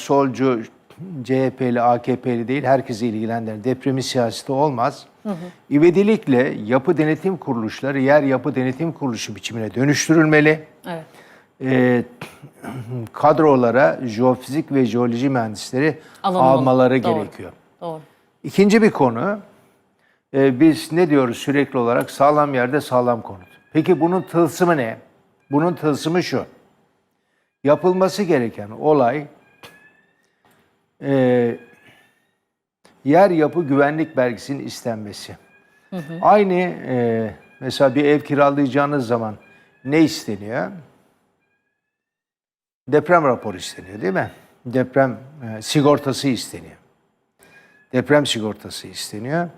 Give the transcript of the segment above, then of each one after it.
solcu, CHP'li, AKP'li değil, herkesi ilgilendiren depremi siyaseti olmaz. İvedilikle yapı denetim kuruluşları yer yapı denetim kuruluşu biçimine dönüştürülmeli. Evet. Ee, kadrolara jeofizik ve jeoloji mühendisleri Alınmalı. almaları Doğru. gerekiyor. Doğru. İkinci bir konu, e, biz ne diyoruz sürekli olarak sağlam yerde sağlam konut. Peki bunun tılsımı ne? Bunun tılsımı şu. Yapılması gereken olay e, yer yapı güvenlik belgesinin istenmesi. Aynı e, mesela bir ev kiralayacağınız zaman ne isteniyor? Deprem raporu isteniyor değil mi? Deprem e, sigortası isteniyor deprem sigortası isteniyor.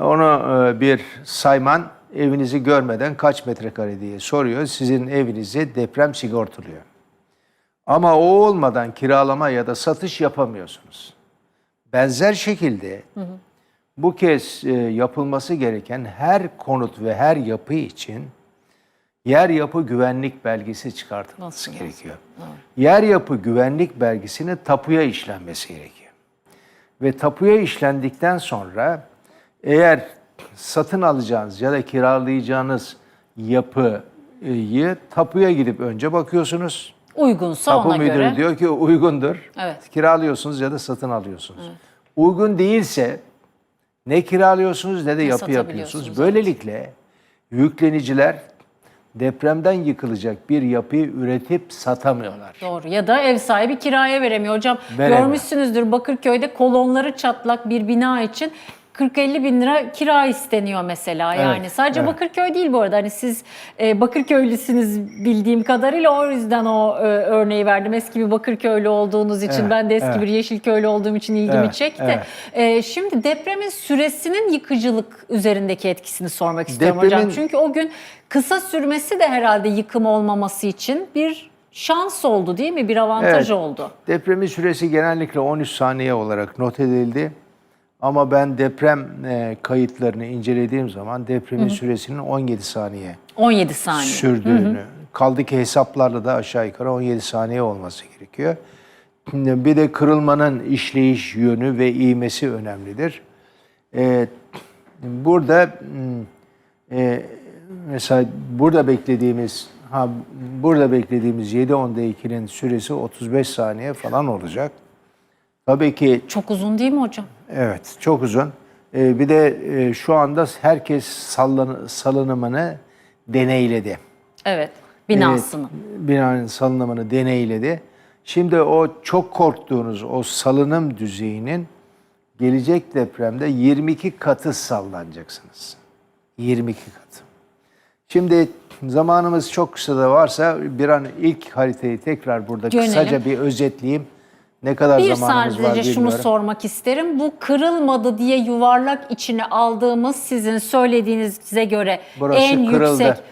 Onu e, bir sayman evinizi görmeden kaç metrekare diye soruyor. Sizin evinizi deprem sigortuluyor. Ama o olmadan kiralama ya da satış yapamıyorsunuz. Benzer şekilde bu kez e, yapılması gereken her konut ve her yapı için yer yapı güvenlik belgesi çıkartılması Nasıl, nasıl? gerekiyor. Yer yapı güvenlik belgesinin tapuya işlenmesi gerekiyor ve tapuya işlendikten sonra eğer satın alacağınız ya da kiralayacağınız yapıyı tapuya gidip önce bakıyorsunuz. Uygunsa Tapu ona müdürü göre. diyor ki uygundur. Evet. Kiralıyorsunuz ya da satın alıyorsunuz. Uygun değilse ne kiralıyorsunuz ne de yapı satabiliyorsunuz, yapıyorsunuz. evet. Böylelikle yükleniciler depremden yıkılacak bir yapıyı üretip satamıyorlar. Doğru. Ya da ev sahibi kiraya veremiyor. Hocam Veremiyor. görmüşsünüzdür Bakırköy'de kolonları çatlak bir bina için 40-50 bin lira kira isteniyor mesela yani. Evet, Sadece evet. Bakırköy değil bu arada. Hani siz e, Bakırköylüsünüz bildiğim kadarıyla o yüzden o e, örneği verdim. Eski bir Bakırköylü olduğunuz için Evet, ben de eski evet. bir Yeşilköylü olduğum için ilgimi Evet, çekti. evet. E, şimdi depremin süresinin yıkıcılık üzerindeki etkisini sormak istiyorum hocam. Depremin- Çünkü o gün kısa sürmesi de herhalde yıkım olmaması için bir şans oldu değil mi? Bir avantaj Evet. oldu. Depremin süresi genellikle 13 saniye olarak not edildi. Ama ben deprem e, kayıtlarını incelediğim zaman depremin süresinin 17 saniye 17 saniye. sürdüğünü, kaldı ki hesaplarla da aşağı yukarı 17 saniye olması gerekiyor. Bir de kırılmanın işleyiş yönü ve iğmesi önemlidir. E, burada hmm, e, mesela burada beklediğimiz ha burada beklediğimiz 7.10'da 2'nin süresi 35 saniye falan olacak. Tabii ki Çok uzun değil mi hocam? Evet, çok uzun. Ee, bir de e, şu anda herkes sallan, salınımını deneyledi. Evet. Binasını. Evet, binanın salınımını deneyledi. Şimdi o çok korktuğunuz o salınım düzeyinin gelecek depremde 22 katı sallanacaksınız. 22 katı. Şimdi zamanımız çok kısa da varsa bir an ilk haritayı tekrar burada Görelim. kısaca bir özetleyeyim. Ne kadar Bir zamanımız var sadece şunu sormak isterim. Bu kırılmadı diye yuvarlak içine aldığımız sizin söylediğinize göre Burası en kırıldı. yüksek...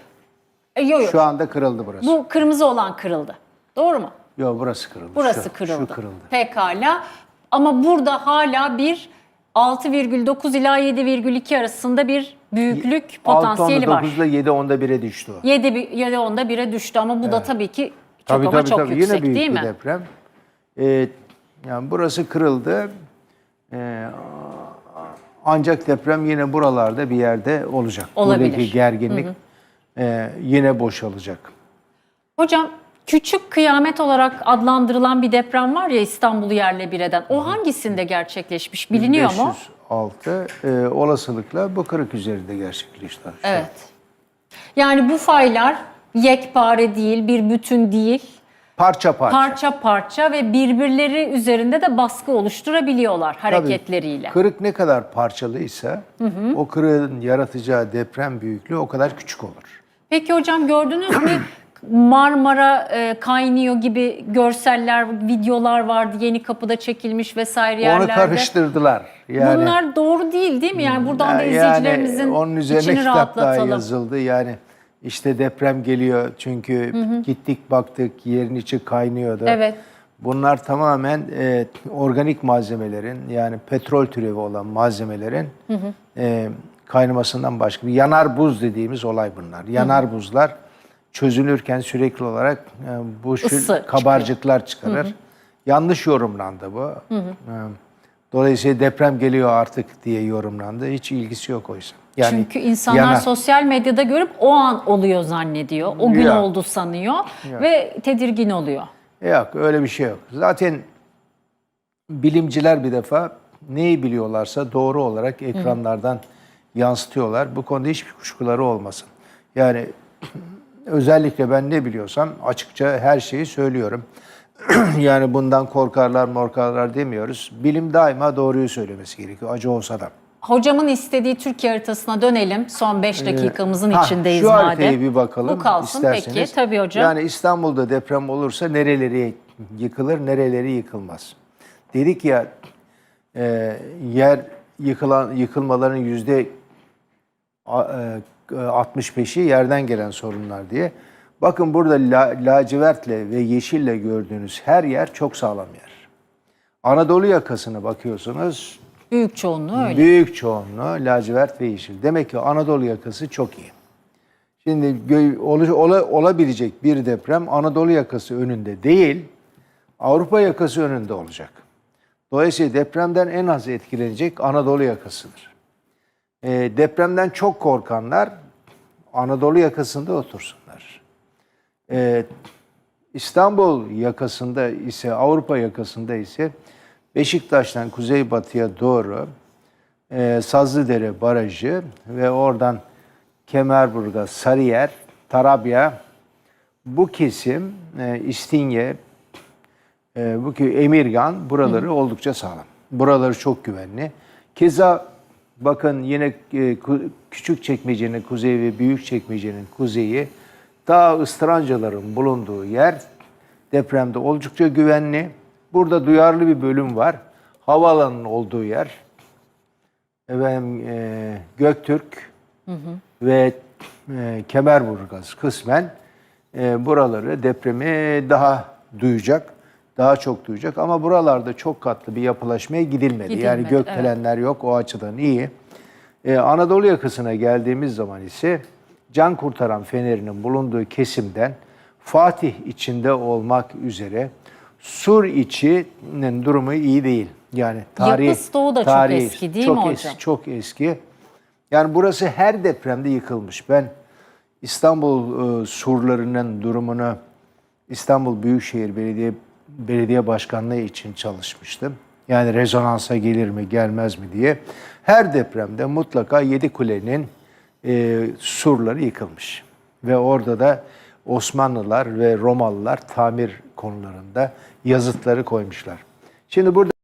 E, Yok yok. Şu anda kırıldı burası. Bu kırmızı olan kırıldı. Doğru mu? Yok burası kırıldı. Burası Şu- kırıldı. Şu kırıldı. Pekala. Ama burada hala bir 6,9 ila 7,2 arasında bir büyüklük potansiyeli var. 6.9 ile 7 onda 1'e düştü o. 7 bi- ya da onda 1'e düştü ama bu da tabii ki çok Tabii ama tabii çok tabii yüksek yine büyük değil bir mi? deprem. Ee, yani burası kırıldı. Ee, ancak deprem yine buralarda bir yerde olacak. Olabilir. Buradaki gerginlik e, yine boşalacak. Hocam küçük kıyamet olarak adlandırılan bir deprem var ya İstanbul'u yerle bir eden. O hangisinde gerçekleşmiş biliniyor mu? 506 e, olasılıkla bu kırık üzerinde gerçekleşti. Evet. Yani bu faylar yekpare değil, bir bütün değil. Parça parça. Parça parça ve birbirleri üzerinde de baskı oluşturabiliyorlar Tabii, hareketleriyle. Kırık ne kadar parçalıysa o kırığın yaratacağı deprem büyüklüğü o kadar küçük olur. Peki hocam gördünüz mü Marmara e, kaynıyor gibi görseller, videolar vardı. Yeni kapıda çekilmiş vesaire yerlerde. Onu karıştırdılar. Yani Bunlar doğru değil değil mi? Yani buradan da yani izleyicilerimizin onun üzerine içini kitap daha rahatlatalım. yazıldı. Yani işte deprem geliyor çünkü gittik baktık yerin içi kaynıyordu. Evet. Bunlar tamamen e, organik malzemelerin yani petrol türevi olan malzemelerin e, kaynamasından başka bir yanar buz dediğimiz olay bunlar. Yanar buzlar çözülürken sürekli olarak e, bu şu Isı kabarcıklar çıkarır. Yanlış yorumlandı bu. Ee, Dolayısıyla deprem geliyor artık diye yorumlandı. Hiç ilgisi yok oysa. Yani Çünkü insanlar yana- sosyal medyada görüp o an oluyor zannediyor. O gün Ya. oldu sanıyor ve tedirgin oluyor. Yok öyle bir şey yok. Zaten bilimciler bir defa neyi biliyorlarsa doğru olarak ekranlardan yansıtıyorlar. Bu konuda hiçbir kuşkuları olmasın. Yani özellikle ben ne biliyorsam açıkça her şeyi söylüyorum. yani bundan korkarlar morkarlar demiyoruz. Bilim daima doğruyu söylemesi gerekiyor acı olsa da. Hocamın istediği Türkiye haritasına dönelim. Son 5 dakikamızın Ee, Ha, içindeyiz şu madem. haritaya bir bakalım Bu kalsın isterseniz. peki. Tabii hocam. Yani İstanbul'da deprem olursa nereleri yıkılır, nereleri yıkılmaz. Dedik ya e, yer yıkılan yıkılmaların yüzde a- e, 65'i yerden gelen sorunlar diye. Bakın burada la, lacivertle ve yeşille gördüğünüz her yer çok sağlam yer. Anadolu yakasına bakıyorsunuz. Büyük çoğunluğu öyle. Büyük çoğunluğu lacivert ve yeşil. Demek ki Anadolu yakası çok iyi. Şimdi gö- ol- ola- olabilecek bir deprem Anadolu yakası önünde değil, Avrupa yakası önünde olacak. Dolayısıyla depremden en az etkilenecek Anadolu yakasıdır. Ee, depremden çok korkanlar Anadolu yakasında otursunlar. Ee, İstanbul yakasında ise Avrupa yakasında ise Beşiktaş'tan kuzeybatıya doğru e, Sazlıdere Barajı ve oradan Kemerburgaz, Sarıyer, Tarabya bu kesim e, İstinye, e, bu ki Emirgan buraları oldukça sağlam. Buraları çok güvenli. Keza bakın yine e, küçük çekmecenin kuzeyi ve büyük çekmecenin kuzeyi daha ıstrancaların bulunduğu yer depremde oldukça güvenli. Burada duyarlı bir bölüm var. Havaalanının olduğu yer. Efendim, e, Göktürk ve e, Kemerburgaz kısmen e, buraları depremi daha duyacak, daha çok duyacak. Ama buralarda çok katlı bir yapılaşmaya gidilmedi. yani Gidilmedi, gökdelenler yok, o açıdan iyi. E, Anadolu yakasına geldiğimiz zaman ise can kurtaran fenerinin bulunduğu kesimden Fatih içinde olmak üzere Sur içinin durumu iyi değil. Yani tarihi, Yapı stoğu da çok tarihi- eski değil çok mi eski, hocam? çok eski. Yani burası her depremde yıkılmış. Ben İstanbul e, surlarının durumunu İstanbul Büyükşehir Belediye Belediye Başkanlığı için çalışmıştım. Yani rezonansa gelir mi gelmez mi diye. Her depremde mutlaka Yedi Kule'nin e, surları yıkılmış. Ve orada da Osmanlılar ve Romalılar tamir konularında yazıtları koymuşlar. Şimdi burada